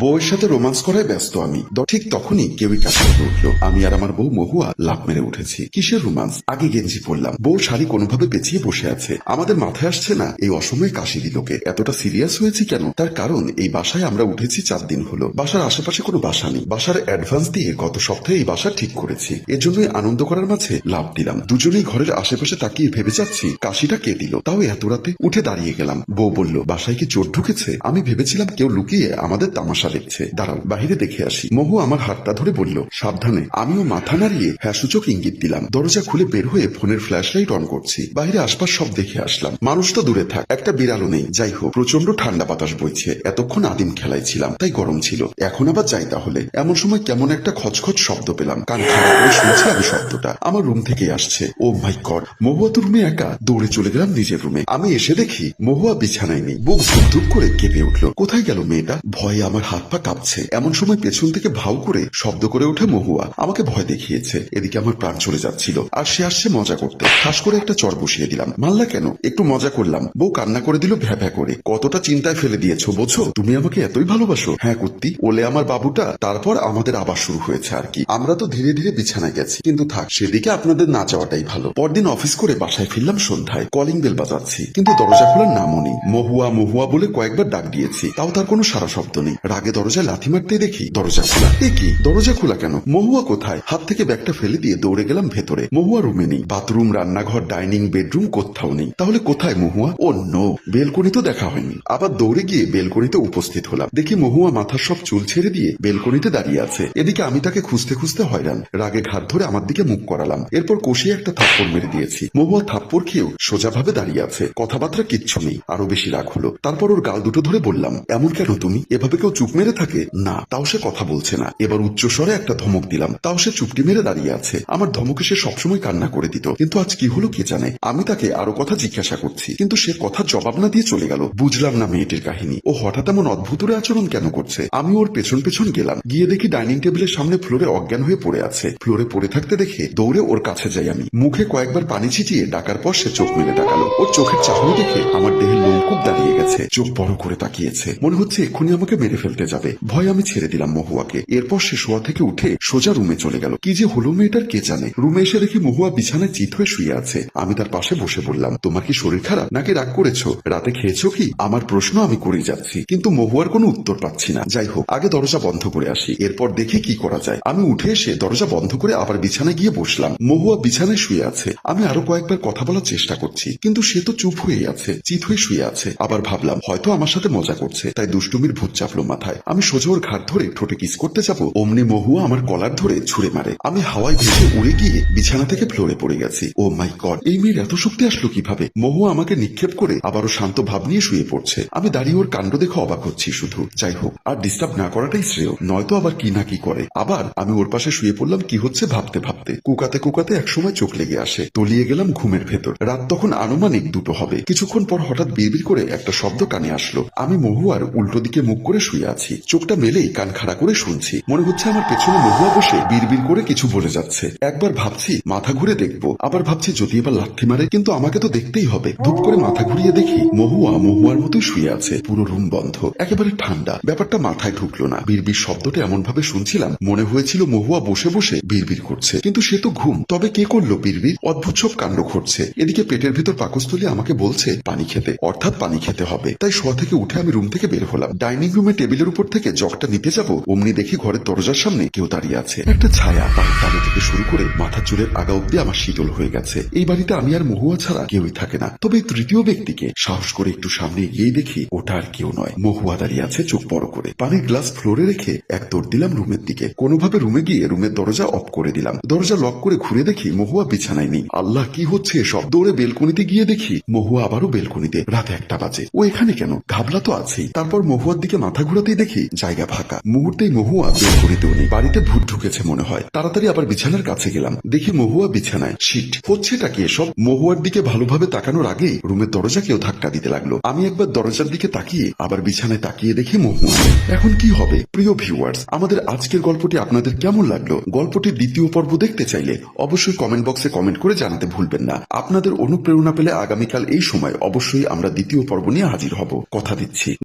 বউয়ের সাথে রোমান্স করায় ব্যস্ত আমি। ঠিক তখনই কেউই উঠল। আমি আর আমার বউ মহুয়া লাভ মেরে উঠেছি। কিসের রোমান্স? আগে গেঞ্জি পরলাম। বউ শাড়ি কোনোভাবে পেঁচিয়ে বসে আছে। আমাদের মাথায় আসছে না, এই অসময়ে কাশি দিলকে। এতটা সিরিয়াস হয়েছি কেন? তার কারণ, এই বাসায় আমরা উঠেছি চার দিন হলো। বাসার আশেপাশে কোনো বাসা নেই। বাসার অ্যাডভান্স দিয়ে গত সপ্তাহে এই বাসা ঠিক করেছি। এর এজন্যই আনন্দ করার মাঝে লাভ দিলাম। দুজনেই ঘরের আশেপাশে তাকিয়ে ভেবে যাচ্ছি কাশিটা কে দিল? তাও এত রাতে উঠে দাঁড়িয়ে গেলাম। বউ বলল, বাসায় কি চোর ঢুকেছে? আমি ভেবেছিলাম কেউ লুকিয়ে আমাদের তামাশা দেখছে দাঁড়াও বাহিরে দেখে আসি। মহু আমার হাতটা ধরে বলল, সাবধানে। আমিও মাথা নাড়িয়ে হ্যাঁ ইঙ্গিত দিলাম। দরজা খুলে বের হয়ে ফোনের ফ্ল্যাশ লাইট অন করছি। বাইরে আশপাশ সব দেখে আসলাম। মানুষ তো দূরে থাক, একটা বিড়ালও নেই। যাই হোক প্রচণ্ড ঠান্ডা বাতাস বইছে। এতক্ষণ আদিম খেলায় ছিলাম তাই গরম ছিল। এখন আবার যাই তাহলে। এমন সময় কেমন একটা খচখচ শব্দ পেলাম। কান খারাপ করে শুনছি আমি শব্দটা। আমার রুম থেকে আসছে। ও মাই গড মহুয়া তো রুমে একা? দৌড়ে চলে গেলাম নিজের রুমে। আমি এসে দেখি মহুয়া বিছানায় নেই। বুক ধুপ করে কেঁপে উঠল। কোথায় গেল মেয়েটা? ভয়ে আমার হাত পা কাঁপছে। এমন সময় পেছন থেকে ভাউ করে শব্দ করে ওঠে মহুয়া। আমাকে ভয় দেখিয়েছে। এদিকে আমার প্রাণ চলে যাচ্ছিল। আর সে আসছে মজা করতে। ঠাস করে একটা চর বসিয়ে দিলাম। মাল্লা কেন? একটু মজা করলাম। বউ কান্না করে দিল ভ্যা ভ্যা করে। কতটা চিন্তায় ফেলে দিয়েছ বোঝো? তুমি আমাকে এতই ভালোবাসো। হ্যাঁ কুত্তি, ওলে আমার বাবুটা, তারপর আমাদের আবার শুরু হয়েছে আর কি। আমরা তো ধীরে ধীরে বিছানায় গেছি। কিন্তু থাক, সেদিকে আপনাদের না যাওয়াটাই ভালো। পরদিন অফিস করে বাসায় ফিরলাম সন্ধ্যায়। কলিং বেল বাজাচ্ছি। কিন্তু দরজা খোলার নামও নেই। মহুয়া মহুয়া বলে কয়েকবার ডাক দিয়েছি। তাও তার কোনো সারা শব্দ নেই। রাগে দরজায় লাথি মারতে দেখি। দরজা খোলা। এ কি? দরজা খোলা কেন? মহুয়া কোথায়? হাত থেকে ব্যাগটা ফেলে দিয়ে দৌড়ে গেলাম ভেতরে। মহুয়া রুমে নেই। বাথরুম, রান্নাঘর, ডাইনিং, বেডরুম কোথাও নেই। তাহলে কোথায় মহুয়া? ও নো। বেলকনি তো দেখা হয়নি। আবার দৌড়ে গিয়ে বেলকনিতে উপস্থিত হলাম। দেখি মহুয়া মাথার সব চুল ছেড়ে দিয়ে বেলকনিতে দাঁড়িয়ে আছে। এদিকে আমি তাকে খুঁজতে খুঁজতে হয়রান। রাগে ঘাট ধরে আমার দিকে মুখ করালাম। এরপর কষিয়ে একটা থাপ্পড় মেরে দিয়েছি। মহুয়া থাপ্পড় খেয়েও সোজাভাবে দাঁড়িয়ে আছে। কথাবার্তা কিচ্ছু নেই। আরও বেশি রাগ হলো। তারপর ওর গাল দুটো ধরে বললাম, এমন কেন তুমি? এভাবে কেউ চুপ মেরে থাকে? না, তাও সে কথা বলছে না। এবার উচ্চস্বরে একটা ধমক দিলাম। তাও সে চুপটি মেরে দাঁড়িয়ে আছে। আমার ধমকে সে সবসময় কান্না করে দিত। কিন্তু আজ কি হলো কে জানে? আমি তাকে আরও কথা জিজ্ঞাসা করছি। কিন্তু সে কথা জবাব না দিয়ে চলে গেল। বুঝলাম না মেয়েটির কাহিনী। ও হঠাৎ এমন অদ্ভুতরে আচরণ কেন করছে? আমি ওর পেছন পেছন গেলাম। গিয়ে দেখি ডাইনিং টেবিলের সামনে ফ্লোরে অজ্ঞান হয়ে পড়ে আছে। ফ্লোরে পড়ে থাকতে দেখে দৌড়ে ওর কাছে যাই আমি। মুখে কয়েকবার পানি ছিটিয়ে ডাকার পর সে চোখ মেলে তাকালো। ওর চোখের চাহনি দেখে আমার দেহের লোমকূপ দাঁড়িয়ে গেছে। চোখ বড় করে তাকিয়েছে। মনে হচ্ছে এক্ষুনি আমাকে মেরে ফেলতে যাবে। ভয় আমি ছেড়ে দিলাম মহুয়াকে। এরপর সে শোয়া থেকে উঠে সোজা রুমে চলে গেল। কি যে হলো মেয়েটার কে জানে? রুমে এসে দেখি মহুয়া বিছানায় চিত হয়ে শুয়ে আছে। আমি তার পাশে বসে বললাম, তোমার কি শরীর খারাপ? নাকি রাগ করেছ? রাতে খেয়েছো কি? আমার প্রশ্ন আমি করে যাচ্ছি। কিন্তু মহুয়ার কোনো উত্তর পাচ্ছি না। যাই হোক, আগে দরজা বন্ধ করে আসি। এরপর দেখি কি করা যায়। আমি উঠে এসে দরজা বন্ধ করে আবার বিছানায় গিয়ে বসলাম। মহুয়া বিছানায় শুয়ে আছে। আমি আরও কয়েকবার কথা বলার চেষ্টা করছি। কিন্তু সে তো চুপ হয়েই আছে, চিত হয়ে শুয়ে আছে। আবার ভাবলাম, হয়তো আমার সাথে মজা করছে। তাই দুষ্টুমির ভূত চাপলো মাথায়। আমি সোজা ওর ঘাট ধরে ঠোঁটে কিস করতে যাব। অমনি মহুয়া আমার কলার ধরে ছুঁড়ে মারে। আমি হাওয়ায় ভেসে উড়ে গিয়ে বিছানা থেকে ফ্লোরে পড়ে গেছি। ও মাই গড, এই মেয়ের এত শক্তি আসলো কীভাবে? মহুয়া আমাকে নিক্ষেপ করে আবারও শান্ত ভাব নিয়ে শুয়ে পড়ছে। আমি দাঁড়িয়ে ওর কাণ্ড দেখে অবাক হচ্ছি শুধু। যাই হোক, আর ডিস্টার্ব না করাটাই শ্রেয়। নয়তো আবার কি না কি করে। আবার আমি ওর পাশে শুয়ে পড়লাম কি হচ্ছে ভাবতে ভাবতে। কুকাতে কুকাতে একসময় চোখ লেগে আসে। তলিয়ে গেলাম ঘুমের ভেতর। রাত তখন আনুমানিক দুটো হবে। কিছুক্ষণ পর হঠাৎ বিড়বিড় করে একটা শব্দ কানে আসলো। আমি মহুয়ার উল্টো দিকে মুখ করে শুয়ে আছি। চোখটা মেলেই কান খাড়া করে শুনছি। মনে হচ্ছে আমার পেছনে মহুয়া বসে বিড়বিড় করে কিছু বলে যাচ্ছে। একবার ভাবছি, মাথা ঘুরে দেখব। আবার ভাবছি, যদি এবার লাথি মারে, কিন্তু আমাকে তো দেখতেই হবে। ধূপ করে মাথা ঘুরিয়ে দেখি, মহুয়া মহুয়ার মতোই শুয়ে আছে। পুরো রুম বন্ধ। একেবারে ঠান্ডা। ব্যাপারটা মাথায় ঢুকলো না। বিড়বিড় শব্দটা এমন ভাবে শুনছিলাম, মনে হয়েছিল মহুয়া বসে বসে বিড়বিড় করছে। কিন্তু সে তো ঘুম। তবে কে করল বিড়বিড়? অদ্ভুত সব কাণ্ড ঘটছে। এদিকে পেটের ভিতর পাকস্থলী আমাকে বলছে, পানি খেতে। অর্থাৎ পানি খেতে হবে। তাই শোয়া থেকে উঠে আমি রুম থেকে বের হলাম। ডাইনিং রুমে টেবিলের উপর থেকে জগটা নিতে যাব, অমনি দেখি ঘরের দরজার সামনে কেউ দাঁড়িয়ে আছে। একটা ছায়া তার কানে থেকে শুরু করে মাথা চুলের আগা অব্দি আমার শীতল হয়ে গেছে। এই বাড়িতে আমি আর মহুয়া ছাড়া কেউই থাকে না। তবে তৃতীয় ব্যক্তিকে সাহস করে একটু সামনে গিয়ে দেখি ওটা আর কেউ নয়। মহুয়া দাঁড়িয়ে আছে চোখ বড় করে। পানির গ্লাস ফ্লোরে রেখে এক দৌড় দিলাম রুমের দিকে। কোনোভাবে রুমে গিয়ে রুমের দরজা অফ করে দিলাম। দরজা লক করে ঘুরে দেখি মহুয়া বিছানায় নেই। আল্লাহ, কি হচ্ছে সব দৌড়ে বেলকনিতে গিয়ে দেখি মহুয়া আবারও বেলকনিতে। রাত একটা বাজে। ও এখানে কেন? ঘাবলা তো আছেই। তারপর মহুয়ার দিকে মাথা ঘুরাতেই দেখি জায়গা ফাঁকা। মুহূর্তেই মহুয়া বেলকনিতেও নেই বাড়িতে ভূত ঢুকেছে মনে হয়। তাড়াতাড়ি আবার বিছানার কাছে গেলাম। দেখি মহুয়া বিছানায়। শিট। হচ্ছেটা কি এসব? মহুয়ার দিকে ভালোভাবে তাকানোর আগে রুমের দরজা কেউ ধাক্কা দিতে লাগল। আমি একবার দরজার দিকে তাকিয়ে আবার বিছানায় তাকিয়ে দেখি মহুয়া। এখন কি হবে? প্রিয় ভিউয়ার্স, আমাদের আজকের গল্পটি আপনাদের কেমন লাগল? গল্পটির দ্বিতীয় পর্ব দেখতে চাইলে অবশ্যই কমেন্ট বক্সে কমেন্ট করে জানাতে ভুলবেন না। আপনাদের অনুপ্রেরণা পেলে আগামীকাল এই সময় অবশ্যই আমরা দ্বিতীয় পর্ব নিয়ে হাজির হব। কথা দিচ্ছি।